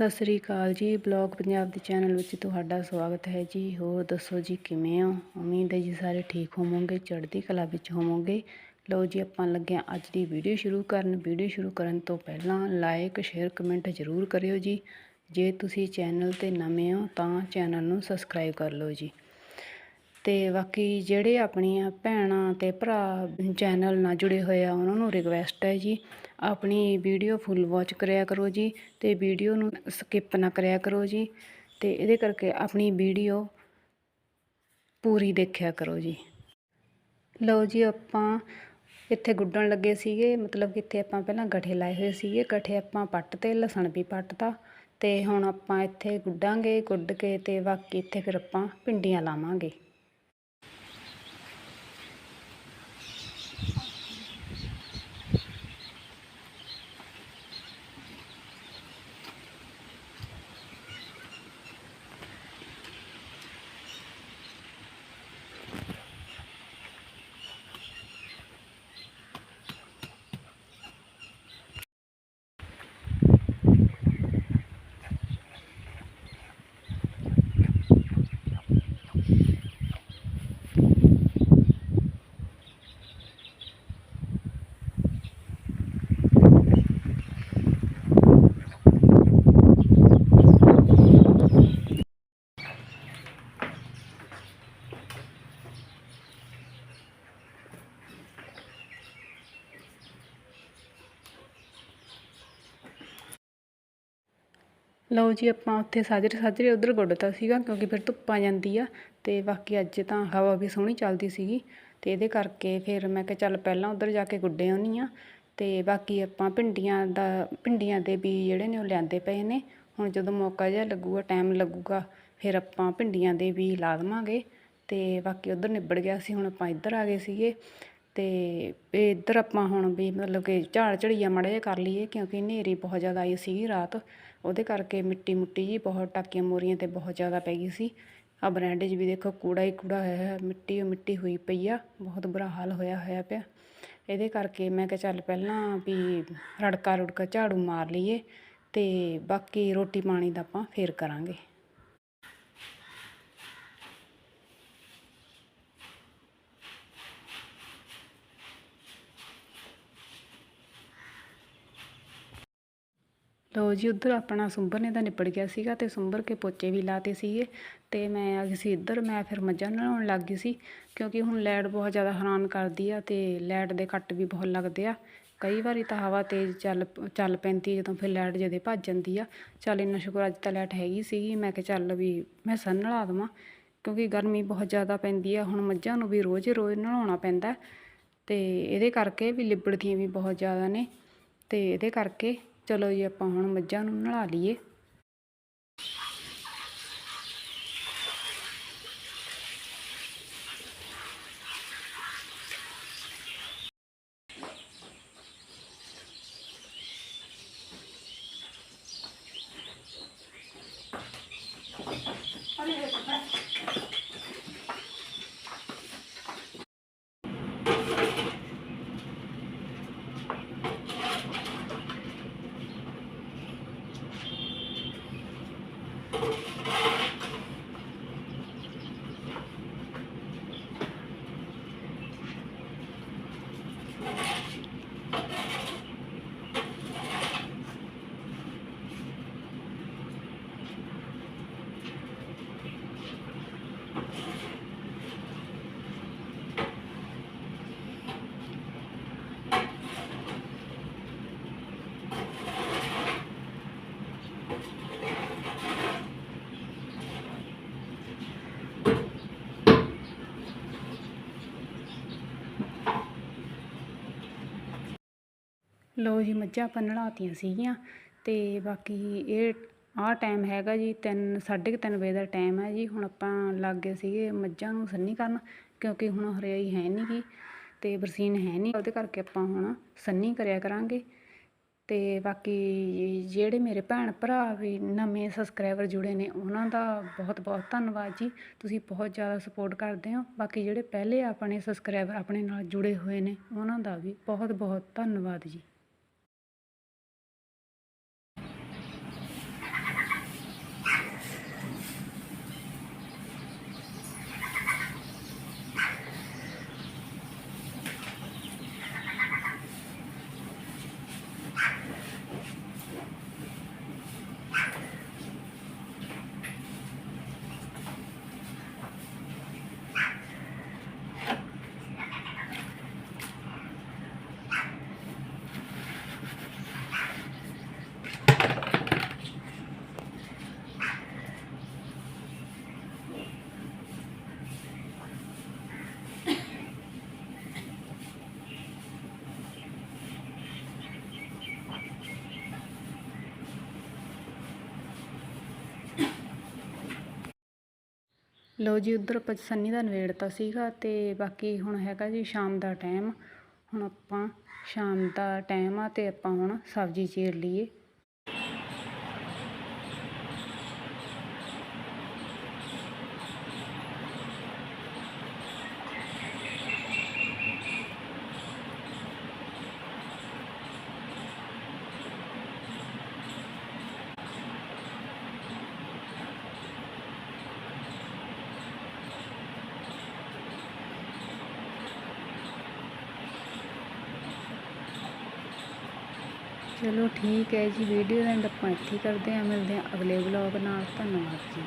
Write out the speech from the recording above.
ਸਤਿ ਸ੍ਰੀ ਅਕਾਲ ਜੀ। ਬਲੌਗ ਪੰਜਾਬ ਦੇ ਚੈਨਲ ਵਿੱਚ ਤੁਹਾਡਾ ਸਵਾਗਤ ਹੈ ਜੀ। ਹੋਰ ਦੱਸੋ ਜੀ, ਕਿਵੇਂ ਹੋ? ਉਮੀਦ ਹੈ ਜੀ ਸਾਰੇ ਠੀਕ ਹੋਵੋਗੇ, ਚੜ੍ਹਦੀ ਕਲਾ ਵਿੱਚ ਹੋਵੋਗੇ। ਲਓ ਜੀ, ਆਪਾਂ ਲੱਗੇ ਹਾਂ ਅੱਜ ਦੀ ਵੀਡੀਓ ਸ਼ੁਰੂ ਕਰਨ। ਵੀਡੀਓ ਸ਼ੁਰੂ ਕਰਨ ਤੋਂ ਪਹਿਲਾਂ ਲਾਈਕ ਸ਼ੇਅਰ ਕਮੈਂਟ ਜ਼ਰੂਰ ਕਰਿਓ ਜੀ। ਜੇ ਤੁਸੀਂ ਚੈਨਲ ਤੇ ਨਵੇਂ ਹੋ ਤਾਂ ਚੈਨਲ ਨੂੰ ਸਬਸਕ੍ਰਾਈਬ ਕਰ ਲਓ ਜੀ। ਅਤੇ ਬਾਕੀ ਜਿਹੜੇ ਆਪਣੀਆਂ ਭੈਣਾਂ ਅਤੇ ਭਰਾ ਚੈਨਲ ਨਾਲ ਜੁੜੇ ਹੋਏ ਆ, ਉਹਨਾਂ ਨੂੰ ਰਿਕੁਐਸਟ ਹੈ ਜੀ, ਆਪਣੀ ਵੀਡੀਓ ਫੁੱਲ ਵਾਚ ਕਰਿਆ ਕਰੋ ਜੀ ਅਤੇ ਵੀਡੀਓ ਨੂੰ ਸਕਿਪ ਨਾ ਕਰਿਆ ਕਰੋ ਜੀ ਅਤੇ ਇਹਦੇ ਕਰਕੇ ਆਪਣੀ ਵੀਡੀਓ ਪੂਰੀ ਦੇਖਿਆ ਕਰੋ ਜੀ। ਲਓ ਜੀ ਆਪਾਂ ਇੱਥੇ ਗੁੱਡਣ ਲੱਗੇ ਸੀਗੇ, ਮਤਲਬ ਕਿ ਇੱਥੇ ਆਪਾਂ ਪਹਿਲਾਂ ਗਠੇ ਲਾਏ ਹੋਏ ਸੀਗੇ, ਗਠੇ ਆਪਾਂ ਪੱਟ ਤੇ, ਲਸਣ ਵੀ ਪੱਟਤਾ ਤੇ ਹੁਣ ਆਪਾਂ ਇੱਥੇ ਗੁੱਡਾਂਗੇ, ਗੁੱਡ ਕੇ ਤੇ ਬਾਕੀ ਇੱਥੇ ਫਿਰ ਆਪਾਂ ਭਿੰਡੀਆਂ ਲਾਵਾਂਗੇ। ਲਓ ਜੀ, ਆਪਾਂ ਉੱਥੇ ਸਾਜਰੇ ਸਾਜਰੇ ਉਧਰ ਗੁੱਡਤਾ ਸੀਗਾ, ਕਿਉਂਕਿ ਫਿਰ ਧੁੱਪ ਆ ਜਾਂਦੀ ਆ, ਤੇ ਬਾਕੀ ਅੱਜ ਤਾਂ ਹਵਾ ਵੀ ਸੋਹਣੀ ਚੱਲਦੀ ਸੀਗੀ, ਤੇ ਇਹਦੇ ਕਰਕੇ ਫਿਰ ਮੈਂ ਕਿਹਾ ਚੱਲ ਪਹਿਲਾਂ ਉਧਰ ਜਾ ਕੇ ਗੁੱਡੇ ਆਉਣੀ ਆ, ਤੇ ਬਾਕੀ ਆਪਾਂ ਭਿੰਡੀਆਂ ਦਾ, ਭਿੰਡੀਆਂ ਦੇ ਬੀਜ ਜਿਹੜੇ ਨੇ ਉਹ ਲਿਆਂਦੇ ਪਏ ਨੇ, ਹੁਣ ਜਦੋਂ ਮੌਕਾ ਜਿਹਾ ਲੱਗੂਗਾ ਟਾਈਮ ਲੱਗੂਗਾ, ਫਿਰ ਆਪਾਂ ਭਿੰਡੀਆਂ ਦੇ ਵੀ ਲਾ ਦੇਵਾਂਗੇ, ਤੇ ਬਾਕੀ ਉਧਰ ਨਿਬੜ ਗਿਆ ਸੀ, ਹੁਣ ਆਪਾਂ ਇੱਧਰ ਆ ਗਏ ਸੀਗੇ ਅਤੇ ਇਹ ਇੱਧਰ ਆਪਾਂ ਹੁਣ ਵੀ ਮਤਲਬ ਕਿ ਝਾੜ ਝੜੀਆ ਮਾੜਾ ਜਿਹਾ ਕਰ ਲਈਏ, ਕਿਉਂਕਿ ਹਨੇਰੀ ਬਹੁਤ ਜ਼ਿਆਦਾ ਆਈ ਸੀਗੀ ਰਾਤ। ਉਹਦੇ ਕਰਕੇ ਮਿੱਟੀ ਮੁੱਟੀ ਜੀ ਬਹੁਤ, ਟਾਕੀਆਂ ਮੋਰੀਆਂ ਤੇ ਬਹੁਤ ਜ਼ਿਆਦਾ ਪੈ ਗਈ ਸੀ। ਆ ਬਰਾਂਡੇ 'ਚ ਵੀ ਦੇਖੋ ਕੂੜਾ ਹੀ ਕੂੜਾ ਹੋਇਆ ਹੈ ਮਿੱਟੀ ਓ ਮਿੱਟੀ ਹੋਈ ਪਈ ਆ, ਬਹੁਤ ਬੁਰਾ ਹਾਲ ਹੋਇਆ ਹੋਇਆ ਪਿਆ। ਇਹਦੇ ਕਰਕੇ ਮੈਂ ਕਿਹਾ ਚੱਲ ਪਹਿਲਾਂ ਵੀ ਰੜਕਾ ਰੁੜਕਾ ਝਾੜੂ ਮਾਰ ਲਈਏ ਅਤੇ ਬਾਕੀ ਰੋਟੀ ਪਾਣੀ ਦਾ ਆਪਾਂ ਫਿਰ ਕਰਾਂਗੇ। ਲਓ ਜੀ, ਉੱਧਰ ਆਪਣਾ ਸੁੰਬਰ ਨੇ ਤਾਂ ਨਿਬੜ ਗਿਆ ਸੀਗਾ ਤੇ ਸੁੰਬਰ ਕੇ ਪੋਚੇ ਵੀ ਲਾਤੇ ਸੀਗੇ ਤੇ ਮੈਂ ਆ ਗਈ ਸੀ ਇੱਧਰ, ਮੈਂ ਫਿਰ ਮੱਝਾਂ ਨਲਾਉਣ ਲੱਗ ਗਈ ਸੀ ਕਿਉਂਕਿ ਹੁਣ ਲਾਈਟ ਬਹੁਤ ਜ਼ਿਆਦਾ ਹੈਰਾਨ ਕਰਦੀ ਆ ਤੇ ਲਾਈਟ ਦੇ ਕੱਟ ਵੀ ਬਹੁਤ ਲੱਗਦੇ ਆ। ਕਈ ਵਾਰੀ ਤਾਂ ਹਵਾ ਤੇਜ਼ ਚੱਲ ਚੱਲ ਪੈਂਦੀ ਜਦੋਂ ਫਿਰ ਲਾਈਟ ਜਦੇ ਭੱਜ ਜਾਂਦੀ ਆ। ਚੱਲ ਇੰਨਾ ਸ਼ੁਕਰ ਅੱਜ ਤਾਂ ਲਾਈਟ ਹੈਗੀ ਸੀਗੀ, ਮੈਂ ਕਿਹਾ ਚੱਲ ਵੀ ਮੈਂ ਸਨ ਨਲਾ ਦੇਵਾਂ ਕਿਉਂਕਿ ਗਰਮੀ ਬਹੁਤ ਜ਼ਿਆਦਾ ਪੈਂਦੀ ਆ, ਹੁਣ ਮੱਝਾਂ ਨੂੰ ਵੀ ਰੋਜ਼ ਰੋਜ਼ ਨਲਾਉਣਾ ਪੈਂਦਾ। ਤੇ ਇਹਦੇ ਕਰਕੇ ਵੀ ਲਿਬੜਦੀਆਂ ਵੀ ਬਹੁਤ ਜ਼ਿਆਦਾ ਨੇ ਤੇ ਇਹਦੇ ਕਰਕੇ ਚਲੋ ਜੀ ਆਪਾਂ ਹੁਣ ਮੱਝਾਂ ਨੂੰ ਨਲਾ ਲਈਏ। ਲਓ ਜੀ, ਮੱਝਾਂ ਆਪਾਂ ਨਲਾਤੀਆਂ ਸੀਗੀਆਂ ਤੇ ਬਾਕੀ ਇਹ ਆਹ ਟਾਈਮ ਹੈਗਾ ਜੀ, ਤਿੰਨ, ਸਾਢੇ ਕੁ ਤਿੰਨ ਵਜੇ ਦਾ ਟਾਈਮ ਹੈ ਜੀ। ਹੁਣ ਆਪਾਂ ਲੱਗ ਗਏ ਸੀਗੇ ਮੱਝਾਂ ਨੂੰ ਸੰਨੀ ਕਰਨ, ਕਿਉਂਕਿ ਹੁਣ ਹਰਿਆਈ ਹੈ ਨਹੀਂ ਗੀ ਤੇ ਬਰਸੀਨ ਹੈ ਨਹੀਂ ਉਹਦੇ ਕਰਕੇ ਆਪਾਂ ਹੁਣ ਸੰਨੀ ਕਰਿਆ ਕਰਾਂਗੇ। ਤੇ ਬਾਕੀ ਜਿਹੜੇ ਮੇਰੇ ਭੈਣ ਭਰਾ ਵੀ ਨਵੇਂ ਸਬਸਕ੍ਰਾਈਬਰ ਜੁੜੇ ਨੇ, ਉਹਨਾਂ ਦਾ ਬਹੁਤ ਬਹੁਤ ਧੰਨਵਾਦ ਜੀ। ਤੁਸੀਂ ਬਹੁਤ ਜ਼ਿਆਦਾ ਸਪੋਰਟ ਕਰਦੇ ਹੋ। ਬਾਕੀ ਜਿਹੜੇ ਪਹਿਲੇ ਆਪਣੇ ਸਬਸਕ੍ਰਾਈਬਰ ਆਪਣੇ ਨਾਲ ਜੁੜੇ ਹੋਏ ਨੇ, ਉਹਨਾਂ ਦਾ ਵੀ ਬਹੁਤ ਬਹੁਤ ਧੰਨਵਾਦ ਜੀ। ਲਓ ਜੀ, ਉਧਰ ਆਪਾਂ ਸੰਨੀ ਦਾ ਨਵੇੜਤਾ ਸੀਗਾ ਤੇ ਬਾਕੀ ਹੁਣ ਹੈਗਾ ਜੀ ਸ਼ਾਮ ਦਾ ਟਾਈਮ ਹੁਣ ਆਪਾਂ ਸ਼ਾਮ ਦਾ ਟਾਈਮ ਆ ਤੇ ਆਪਾਂ ਹੁਣ ਸਬਜ਼ੀ ਚੀਰ ਲਈਏ। ਚਲੋ ਠੀਕ ਹੈ ਜੀ ਵੀਡੀਓ ਦਾ ਐਂਡ ਆਪਾਂ ਇੱਥੇ ਕਰਦੇ ਹਾਂ, ਮਿਲਦੇ ਹਾਂ ਅਗਲੇ ਵਲੌਗ ਨਾਲ, ਧੰਨਵਾਦ ਜੀ।